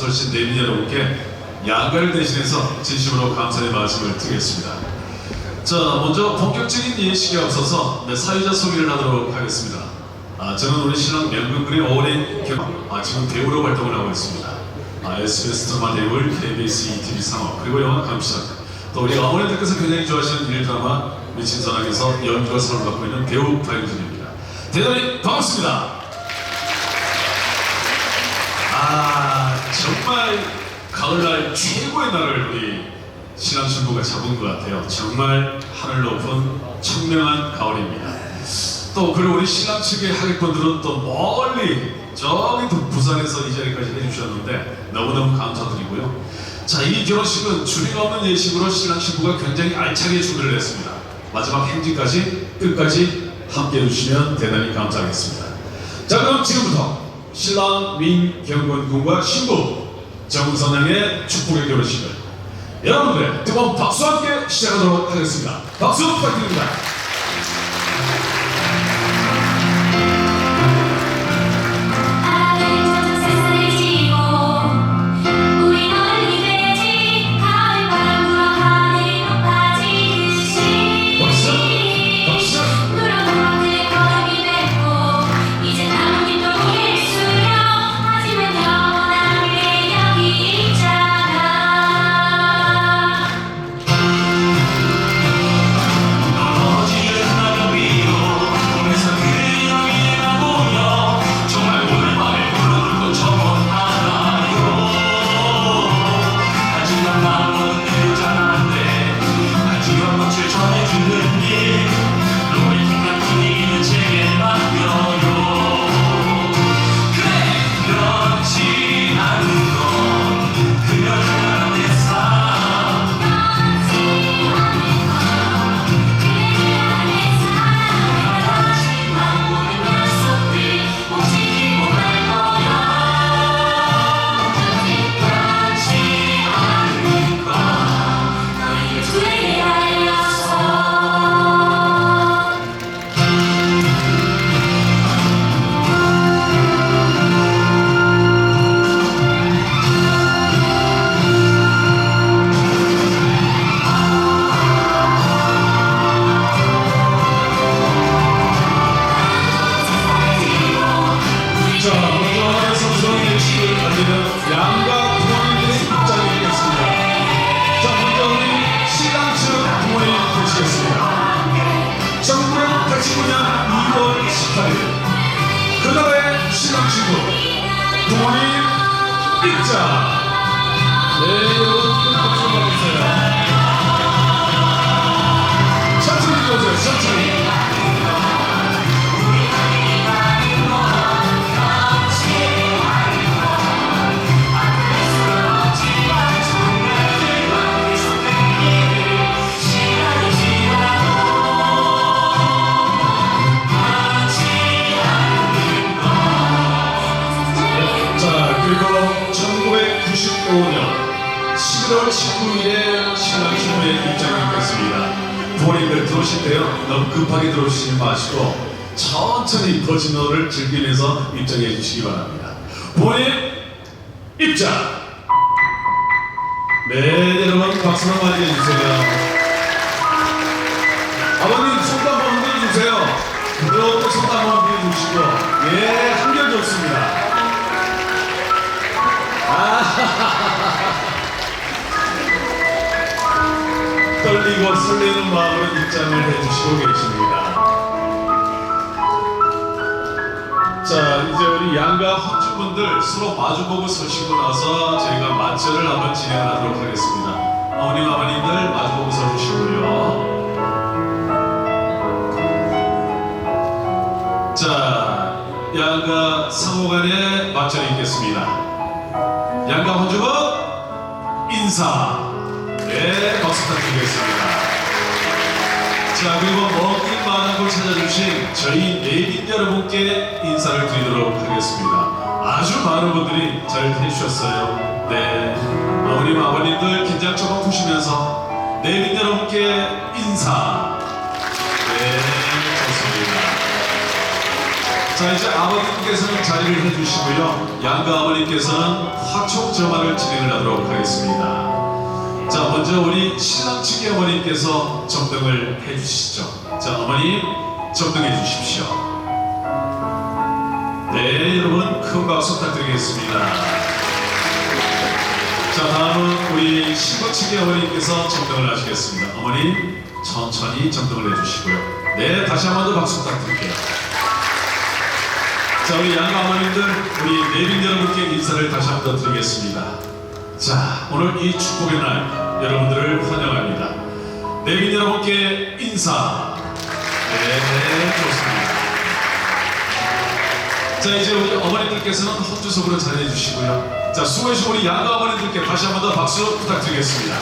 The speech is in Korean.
참석하신 내민 여러분께 양가를 대신해서 진심으로 감사의 말씀을 드리겠습니다. 자, 먼저 본격적인 예식에 앞서서 네, 사회자 소개를 하도록 하겠습니다. 아, 저는 우리 신랑 명근군의 오랜 경, 아, 지금 배우로 활동을 하고 있습니다. 아, SBS 드라마 배우를 KBS ETV 상업 그리고 영화 감시자 또 우리 어머니들께서 굉장히 좋아하시는 일 드라마 우리 진선학에서 연기로 사랑을 받고 있는 배우 박윤준입니다. 대단히 반갑습니다. 아 정말 가을날 최고의 날을 우리 신랑 신부가 잡은 것 같아요. 정말 하늘 높은 청명한 가을입니다. 또 그리고 우리 신랑 측의 하객분들은 또 멀리 저기 또 부산에서 이 자리까지 해주셨는데 너무너무 감사드리고요. 자, 이 결혼식은 주례가 없는 예식으로 신랑 신부가 굉장히 알차게 준비를 했습니다. 마지막 행진까지 끝까지 함께 해주시면 대단히 감사하겠습니다. 자, 그럼 지금부터 신랑 민경건 군과 신부 정선영의 축복의 결혼식을 여러분들의 뜨거운 박수와 함께 시작하도록 하겠습니다. 박수 부탁드립니다. 전해주 부모님 입장. 네, 여러분 큰 박수 받으세요. 천천히 들어오세요, 천천히. 그리고 1995년 11월 19일에 신랑 신부의 입장이 있겠습니다. 부모님들 들어오실 때요, 너무 급하게 들어오시지 마시고 천천히 버진너를 즐기면서 입장해 주시기 바랍니다. 부모님 입장! 네, 여러분 박수로 맞이해 주세요. 아버님 손 한번 흔들어 주세요. 부드럽게 손 한번 흔들어 주시고, 예, 한결 좋습니다. 떨리고 설레는 마음으로 입장을 해주시고 계십니다. 자, 이제 우리 양가 헌주분들 서로 마주보고 서시고 나서 저희가 만찬을 한번 진행하도록 하겠습니다. 어머님, 아버님들 마주보고 서주시고요. 자, 양가 상호간에 만찬이 있겠습니다. 양가 헌주분 인사. 네, 박수 부탁드리겠습니다. 자, 그리고 먼길 많은 곳 찾아주신 저희 내빈 여러분께 인사를 드리도록 하겠습니다. 아주 많은 분들이 잘 해주셨어요. 네, 어머님, 아버님들 긴장 조금 푸시면서 내빈 여러분께 인사. 네, 좋습니다. 자, 이제 아버님께서는 자리를 해주시고요. 양가 아버님께서는 화촉 점화를 진행을 하도록 하겠습니다. 자, 먼저 우리 신랑 측의 어머님께서 점등을 해주시죠. 자, 어머님 점등해 주십시오. 네, 여러분 큰 박수 부탁드리겠습니다. 자, 다음은 우리 신부 측의 어머님께서 점등을 하시겠습니다. 어머님 천천히 점등을 해주시고요. 네, 다시 한 번 더 박수 부탁드릴게요. 자, 우리 양가 어머님들, 우리 내빈 여러분께 인사를 다시 한번더 드리겠습니다. 자, 오늘 이 축복의 날 여러분들을 환영합니다. 내빈 여러분께 인사. 네, 좋습니다. 자, 이제 우리 어머님들께서는 헛주석으로 자리해 주시고요. 자, 수고해주신 우리 양가 어머님들께 다시 한번 더 박수 부탁드리겠습니다.